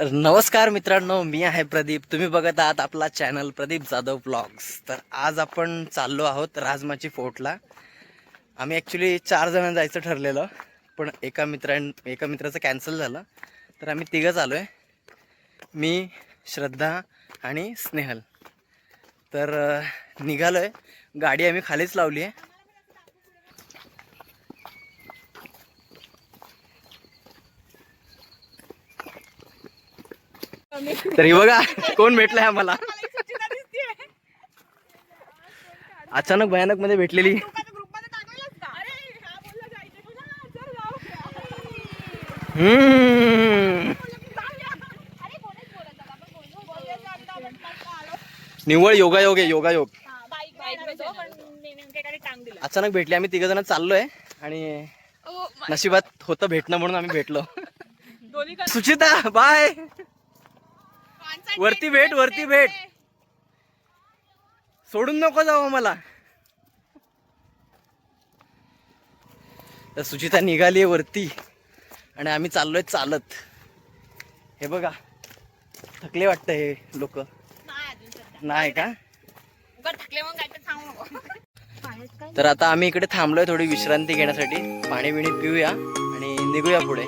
तर नमस्कार मित्रांनो मी आहे प्रदीप. तुम्ही बघत आहात आपला चॅनल प्रदीप जाधव ब्लॉग्स तर आज आपण चाललो आहोत राजमाची फोर्टला. आम्ही ॲक्च्युली चार जण जायचं ठरलेलं पण एका मित्रां एका मित्राचं कॅन्सल झालं. तर आम्ही तिघंच आलो आहे मी श्रद्धा आणि स्नेहल. तर निघालो आहे गाडी आम्ही खालीच लावली आहे तरी बघा कोण भेटलाय आम्हाला? अचानक भयानकमध्ये भेटलेली. निव्वळ योगायोग आहे योगायोग. अचानक भेटले. आम्ही तिघ जण चाललोय आणि नशिबात होतं भेटणं म्हणून आम्ही भेटलो. सुचिता बाय. वरती भेट वरती भेट. सोडून नको जाऊ मला तर सुचिता निघाली वरती आणि आम्ही चाललोय चालत. हे बघा थकले वाटतं हे लोक. नाही का? तर आता आम्ही इकडे थांबलोय थोडी विश्रांती घेण्यासाठी. पाणी बिणी पिऊया आणि निघूया पुढे.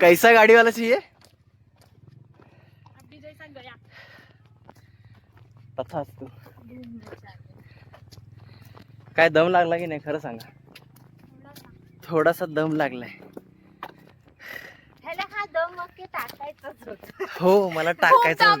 कैसा गाड़ी वाला चाहिए? तथास्तु काय दम लागला की नाही? खरं सांगा. थोडासा दम लागलाय. हा दम मग ते टाकायचंच होतं. हो मला खूप टाकायचं दम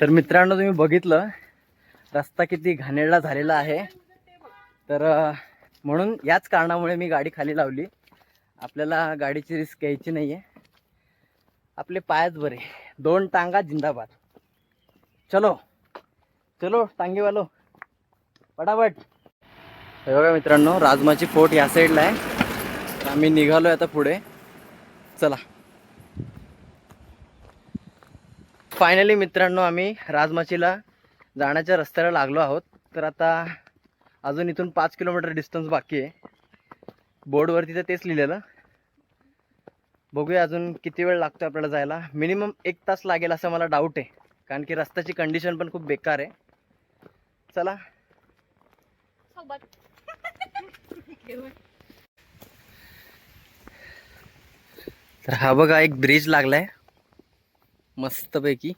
तर मित्रांनो तुम्ही बघितलं रस्ता किती घाणेरडा झालेला आहे. तर म्हणून याच कारणामुळे मी गाडी खाली लावली. आपल्याला गाडीची रिस्क घ्यायची नाही आहे आपले पायच बरे दोन टांगा जिंदाबाद. चलो चलो टांगेवालो. पटापट. हे बघा मित्रांनो राजमाची फोर्ट या साईडला आहे. आम्ही निघालो आता पुढे. चला. फायनली मित्रांनो आम्ही राजमाचीला जाण्याच्या रस्त्याला लागलो आहोत. तर आता अजून इथून पाच किलोमीटर डिस्टन्स बाकी आहे. बोर्डवरती तर तेच लिहिलेलं. बघूया अजून किती वेळ लागतो आपल्याला जायला. मिनिमम एक तास लागेल असं मला डाऊट आहे. कारण की रस्त्याची कंडिशन पण खूप बेकार आहे. चला. तर हा बघा एक ब्रिज लागलाय. मस्तपैकी.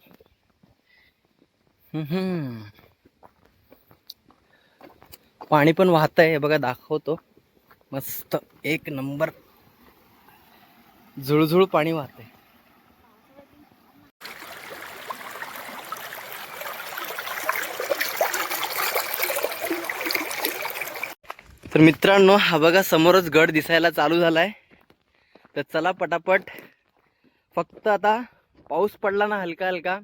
पाणी पण वाहत आहे बघा दाखवतो. मस्त एक नंबर. झुळझुळ पाणी वाहत आहे तर मित्रांनो हा बघा समोरच गड दिसायला चालू झालाय. तर चला पटापट. फक्त आता पाऊस पडला ना हलका हलका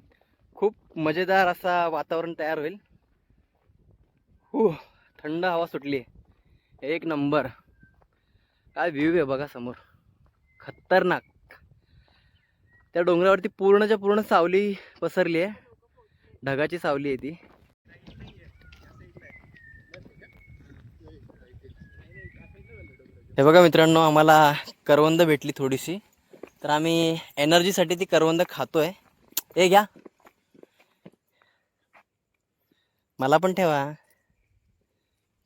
खूप मजेदार असा वातावरण तयार होईल. हो थंड हवा सुटली एक नंबर. काय व्ह्यू आहे बघा समोर. खतरनाक. त्या डोंगरावरती पूर्णच्या पूर्ण सावली पसरली आहे. ढगाची सावली आहे ती. हे बघा मित्रांनो आम्हाला करवंद भेटली थोडीशी. तर आम्ही एनर्जीसाठी ती करवंद खातोय. ए घ्या. मला पण ठेवा.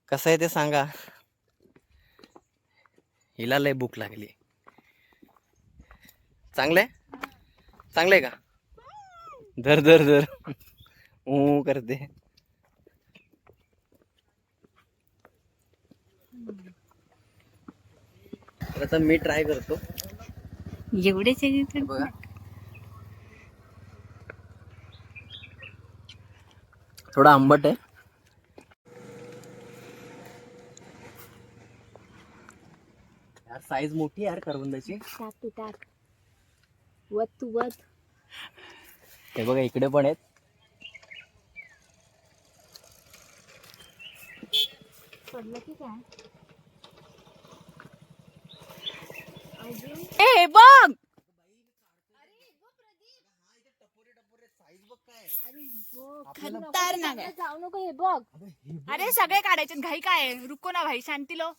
कसं आहे ते सांगा. हिला लय भूक लागली. चांगलंय? चांगलंय का? धर धर धर. ऊ करते. आता मी ट्राय करतो. एवढेच आहे हे बघा. थोडा आंबट आहे. यार साईज मोठी आहे यार करवंदाची. टाक तू टाक. वत तू वत. हे बघा इकडे पण आहेत. पडलं की काय? ए बघ. खतरनाक. आहे. जाऊ नको हे बघ. अरे सगळे काढायचे घाई काय आहे? रुको ना भाई शांती लो.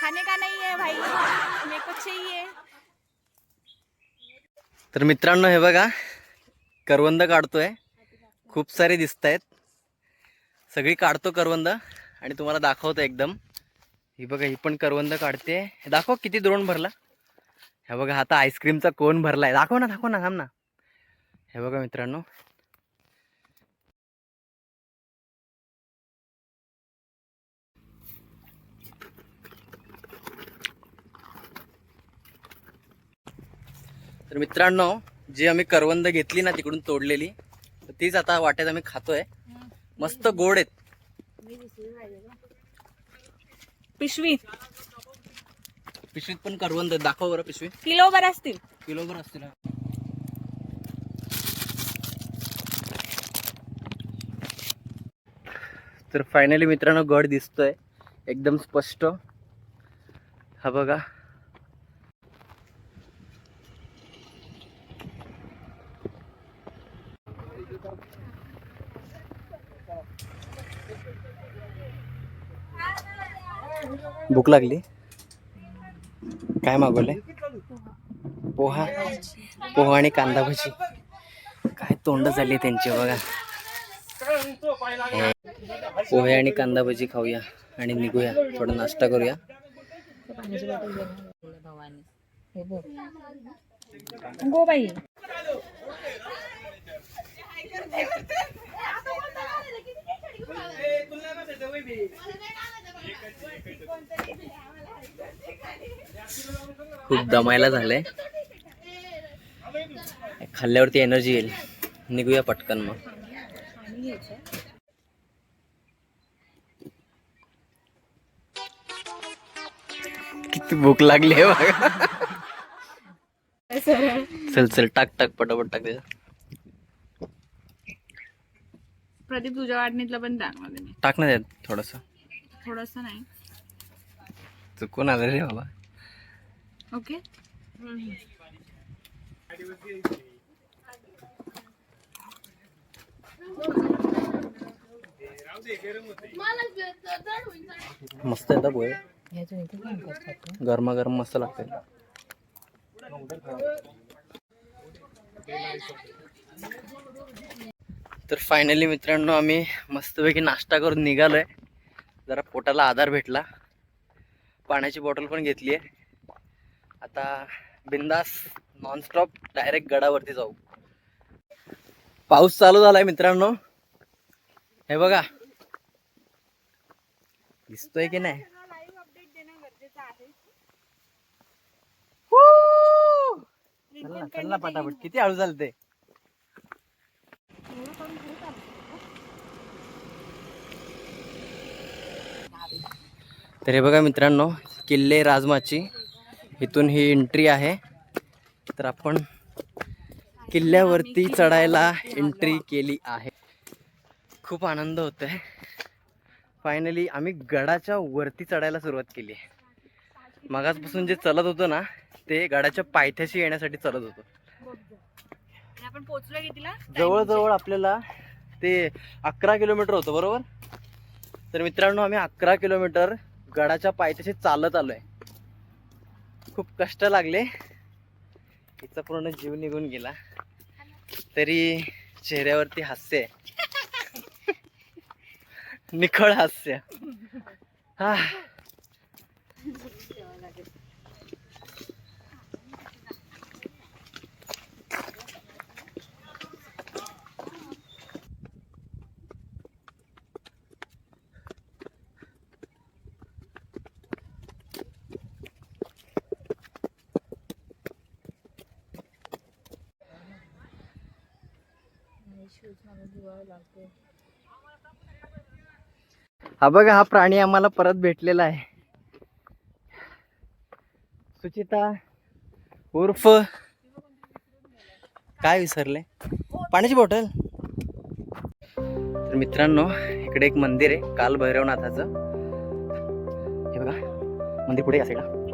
खाने का नहीं है भाई? मेरे को चाहिए तर मित्रांनो हे बघा करवंद काढतोय. खूप सारे दिसत आहेत सगळी काढतो करवंद आणि तुम्हाला दाखवतो एकदम. ही बघा ही पण करवंद काढते. दाखव किती द्रोण भरला. हे बघा आता आईस्क्रीमचा कोण भरलाय. दाखव ना दाखव ना थांब ना. हे बघा मित्रांनो. तर मित्रांनो जी आम्ही करवंद घेतली ना तिकडून तोडलेली तीच आता वाटेत आम्ही खातोय. मस्त गोड आहेत. पिशवी. पिशवीत पण करवंद आहेत. दाखव बरं पिशवी. किलो वर असतील. किलोभर असतील हा. तर फायनली मित्रांनो गड दिसतोय. एकदम स्पष्ट. हा बघा. भूक लागली? काय मागवलंय? पोहा. पोहा आणि कांदा भजी. काय तोंड झाली त्यांची बघा. पोहे आणि कांदा भजी खाऊया आणि निघूया. थोडा नाश्ता करूया. Go by. खूप दमायला झालंय. खाल्ल्यावरती एनर्जी येईल. निघूया पटकन मग. किती भूक लागली आहे बघा. चल चल टाक टाक पटापट टाक. प्रदीप तुझ्या वाटणीतलं पण टाक ना त्यात थोडस. थोडस नाही. चुकून आलं रे बाबा. ओके. मस्त येतात पोहे? गरमा गरम मस्त लागते तर फायनली मित्रांनो आम्ही मस्तपैकी नाश्ता करून निघालोय. जरा पोटाला आधार भेटला. पाण्याची बॉटल पण घेतली आहे. आता बिंदास नॉनस्टॉप डायरेक्ट गडावरती जाऊ. पाऊस चालू झालाय मित्रांनो. हे बघा. दिसतोय की नाही? चल ना चल ना पटापट. किती हळू चालते तर हे बघा मित्रांनो किल्ले राजमाची. इथून ही एंट्री आहे. तर आपण किल्ल्यावरती चढायला एंट्री केली आहे. खूप आनंद होतोय. फायनली आम्ही गडाच्या वरती चढायला सुरुवात केली मगाचपासून जे चलत होतो ना ते गडाच्या पायथ्याशी येण्यासाठी चलत होतो. आपण जवळजवळ आपल्याला ते अकरा किलोमीटर होतं बरोबर? तर मित्रांनो आम्ही अकरा किलोमीटर गडाच्या पायथ्याशी चालत आलोय. खूप कष्ट लागले. हिचा पूर्ण जीव निघून गेला. तरी चेहऱ्यावरती हास्य आहे. निखळ हास्य. हा. हा बघा हा प्राणी आम्हाला परत भेटलेला आहे. सुचिता उर्फ. काय विसरले? पाण्याची बॉटल तर मित्रांनो इकडे एक मंदिर आहे काल भैरवनाथाचं. हे बघा मंदिर पुढे या साईडला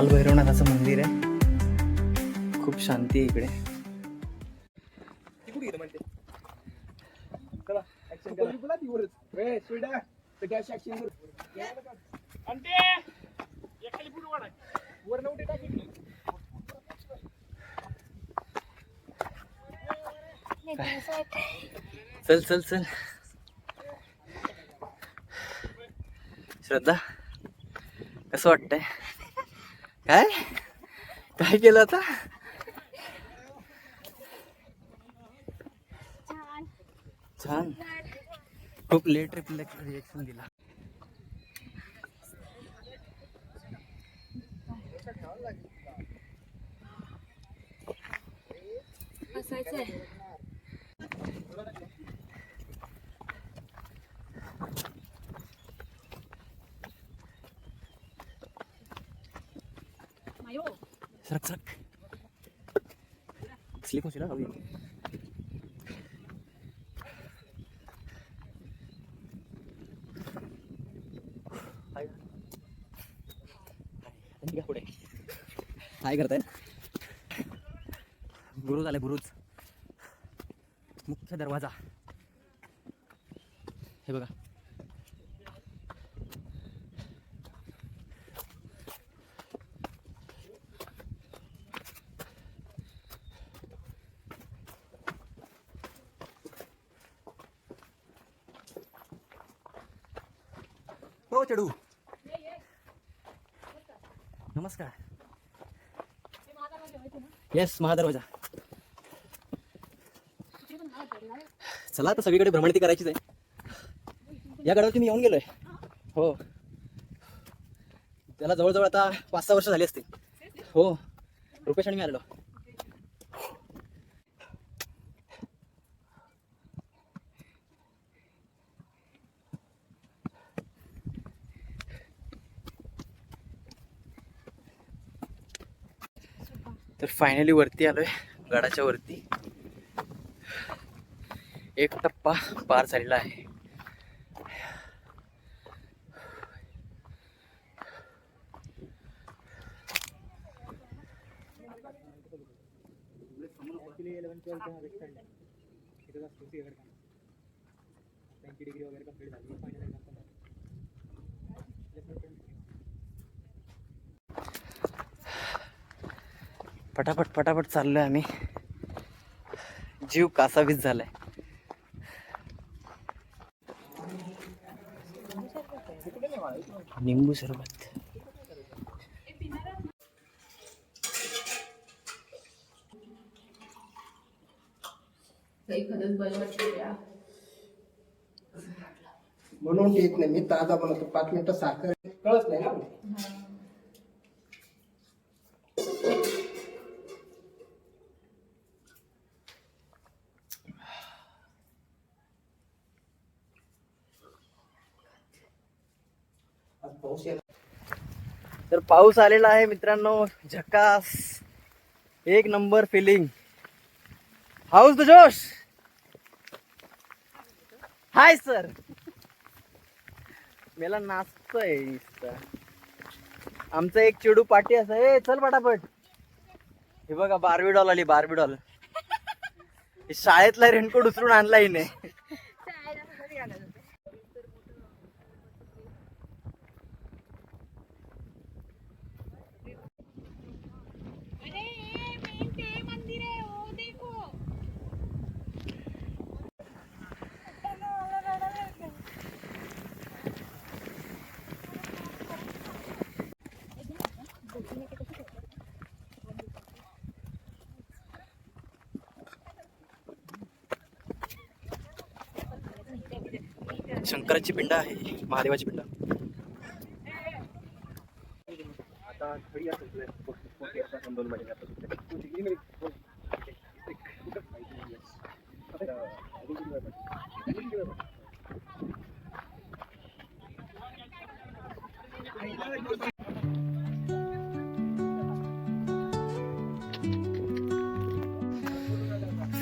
काल भैरवनाथाचं मंदिर आहे. खूप शांती आहे इकडे. चल चल चल. श्रद्धा कसं वाटतंय? काय? काय केलं आता? छान. खूप लेट रिएक्शन दिला. असायचंय सरक सरक स्लिप होशील हा, हवी पुढे काय करताय बुरुज आले बुरुज मुख्य दरवाजा हे बघा हो चढू नमस्कार येस महादरवाजा चला आता सगळीकडे भ्रमणती करायचीच आहे. या गडावरती मी येऊन गेलोय. हो. त्याला जवळजवळ आता पाच सहा वर्ष झाली असतील. हो. रुपेश आणि मी आलेलो. तर फायनली वरती आलोय गडाच्या वरती. एक टप्पा पार झालेला आहे. पटापट पटापट चाललोय आम्ही. जीव कासावीस झालाय. निंबू सरबत. म्हणून येत नाही मी ताजा बनवतो. पाच मिनिटं साखर. कळत नाही ना? पाऊस आलेला आहे मित्रांनो. झकास. एक नंबर फिलिंग हाऊस द जोश? हाय सर मला नाचतोय नुसता. आमचा एक चिडू पाटी असं ए चल पटापट. हे बघा बारबी डॉल आली बारबी डॉल शाळेतला रेनकोट उचलून आणला हिने. शंकराची पिंड आहे महादेवाची पिंड.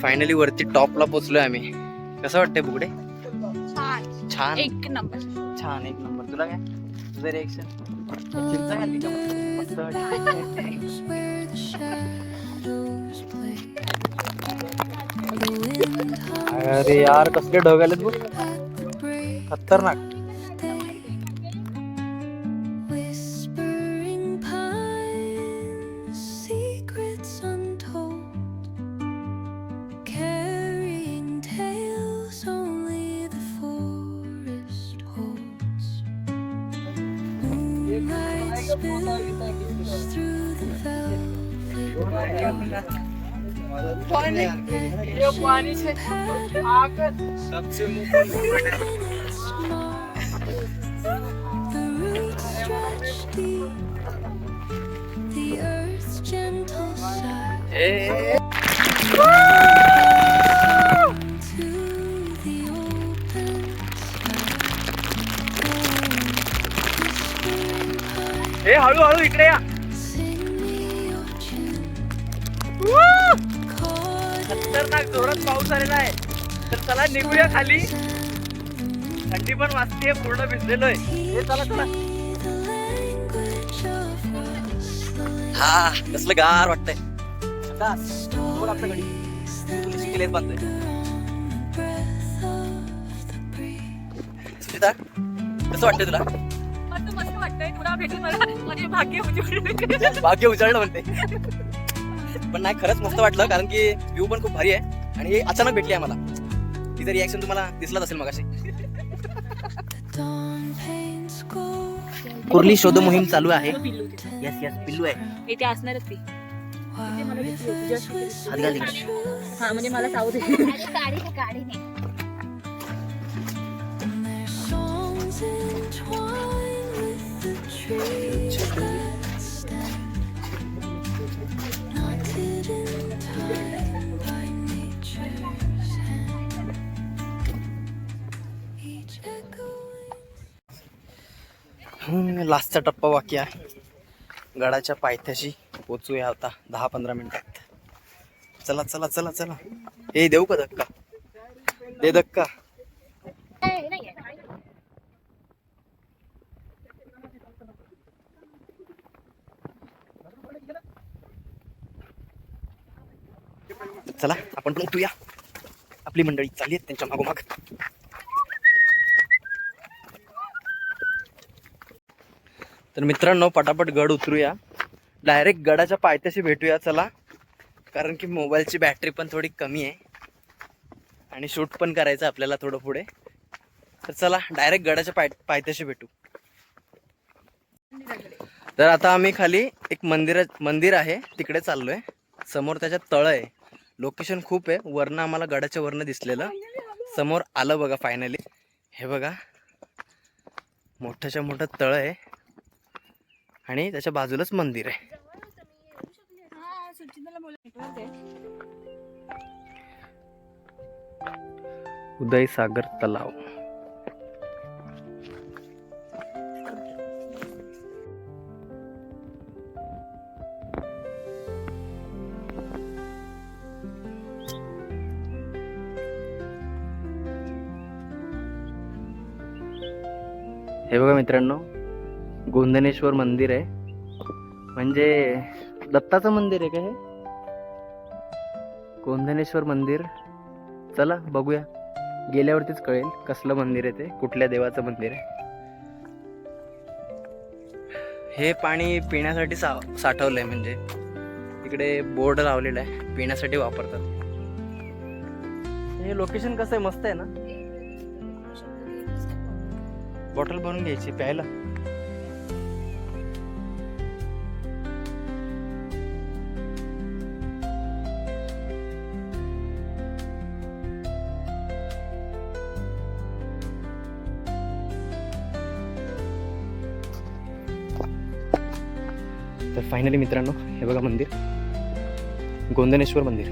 फायनली वरती टॉपला पोचलोय आम्ही. कसं वाटतंय बुगडे? छान। छान एक नंबर। छान एक नंबर। तुला काय? तुझं रिएक्शन चिंता घातली का मस्त वाटतं. where the shadows play. The wind hums अरे यार कसले ढग आलेत बघ. at the break. खतरनाक. કરી છે આગળ સબસે મોકલ The earth's gentle side. ए हळूहळू इकडे या खतरनाक जोरात पाऊस आलेला आहे. तर चला निघूया खाली. थंडी पण वाजते पूर्ण भिजलेलोय. ए, चला चला. हा कसलं गार वाटतंय. सुचिता कसं वाटतंय तुला? मस्त मस्त वाटतंय. तुला भेटून मला माझे भाग्य उजळले भाग्य उजळलं म्हणते. पण नाही खरंच मस्त वाटलं कारण की व्ह्यू पण खूप भारी आहे. आणि हे अचानक भेटली आहे मला. तिचं रिॲक्शन तुम्हाला दिसलाच असेल gold. कुर्ली शोध मोहीम चालू आहे. यस यस पिल्लू आहे. इथे असणारच ती. हा म्हणजे मला आणि लास्टचा टप्पा बाकी आहे. गडाच्या पायथ्याशी पोचूया आता. दहा पंधरा मिनिटात. चला चला चला चला. हे देऊ का धक्का? दे धक्का. चला आपण पण उठूया. आपली मंडळी चालली आहेत त्यांच्या मागोमाग. तर मित्रांनो पटापट गड उतरूया. डायरेक्ट गडाच्या पायथ्याशी भेटूया चला. कारण की मोबाईलची बॅटरी पण थोडी कमी आहे. आणि शूट पण करायचं आपल्याला थोडं पुढे. तर चला डायरेक्ट गडाच्या पाय पायथ्याशी भेटू. तर आता आम्ही खाली एक मंदिर मंदिर आहे. तिकडे चाललोय. समोर त्याच्यात तळ आहे. लोकेशन खूप आहे. वरनं आम्हाला गडाच्या वरनं दिसलेलं. समोर आलं बघा फायनली हे बघा. मोठ्याच्या मोठं तळ आहे. आणि त्याच्या बाजूलाच मंदिर आहे. उदय सागर तलाव. हे बघा मित्रांनो गोंधनेश्वर मंदिर आहे. म्हणजे दत्ताचं मंदिर आहे का हे? गोंधनेश्वर मंदिर. चला बघूया. गेल्यावरतीच कळेल कसलं मंदिर आहे ते कुठल्या देवाचं मंदिर आहे. हे पाणी पिण्यासाठी सा साठवलंय म्हणजे. इकडे बोर्ड लावलेला आहे पिण्यासाठी वापरतात. हे लोकेशन कसं आहे? मस्त आहे ना? बॉटल भरून घ्यायची प्यायला. फायनली मित्रांनो हे बघा मंदिर. गोंदनेश्वर मंदिर.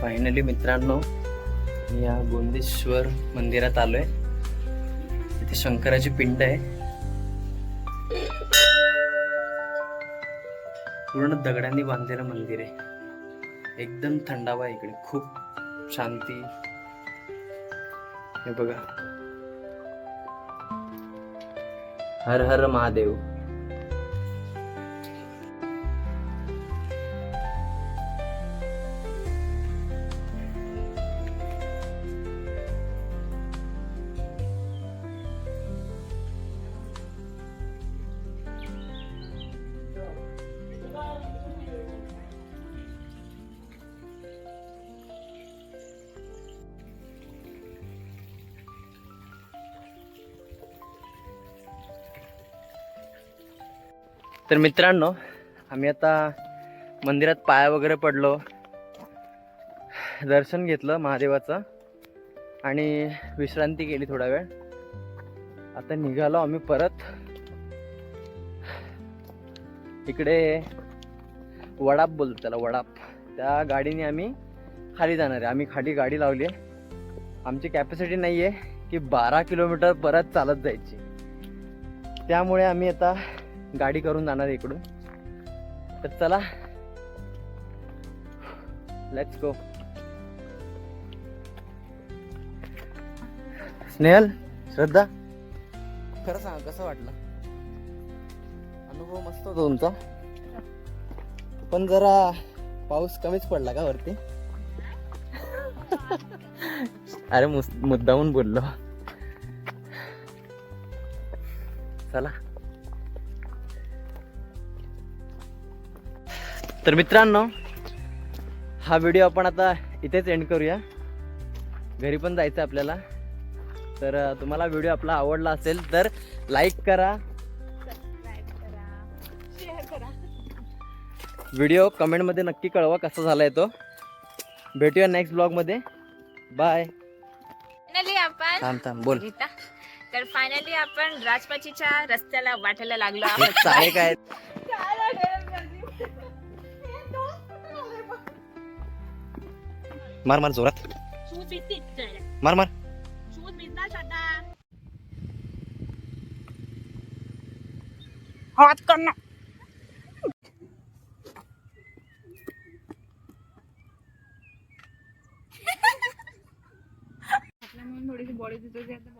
फायनली मित्रांनो मी या गोंदेश्वर मंदिरात आलोय. इथे शंकराची पिंड आहे. पूर्ण दगडांनी बांधलेलं मंदिर आहे. एकदम थंडावा आहे इकडे. खूप शांती. हे बघा. हर हर महादेव. तर मित्रांनो आम्ही आता मंदिरात पाया वगैरे पडलो. दर्शन घेतलं महादेवाचं आणि विश्रांती केली थोडा वेळ. आता निघालो आम्ही परत. इकडे वडाप बोलतो त्याला वडाप. त्या गाडीने आम्ही खाली जाणार आहे. आम्ही खाली गाडी लावली आहे. आमची कॅपॅसिटी नाही आहे की बारा किलोमीटर परत चालत जायची. त्यामुळे आम्ही आता गाडी करून जाणार इकडून. तर चला. Let's go Snehal Shraddha. खरं सांग कसं वाटलं? अनुभव मस्त होता तुमचा. पण जरा पाऊस कमीच पडला का वरती? अरे मुद्दाहून बोललो. चला. तर मित्रांनो हा व्हिडिओ आपण आता इथेच एंड करूया. घरी पण जायचं आपल्याला. तर तुम्हाला व्हिडिओ आपला आवडला असेल तर लाईक करा. व्हिडिओ कमेंटमध्ये नक्की कळवा कसा झाला आहे तो. भेटूया नेक्स्ट ब्लॉगमध्ये बाय फायनली आपण थांब थांब बोल. तर फायनली आपण राजपाचीच्या रस्त्याला वाटायला लागलो काय? मार मार जोरात. मार मार. हात आपल्या म्हणून थोडीशी बॉडी नाही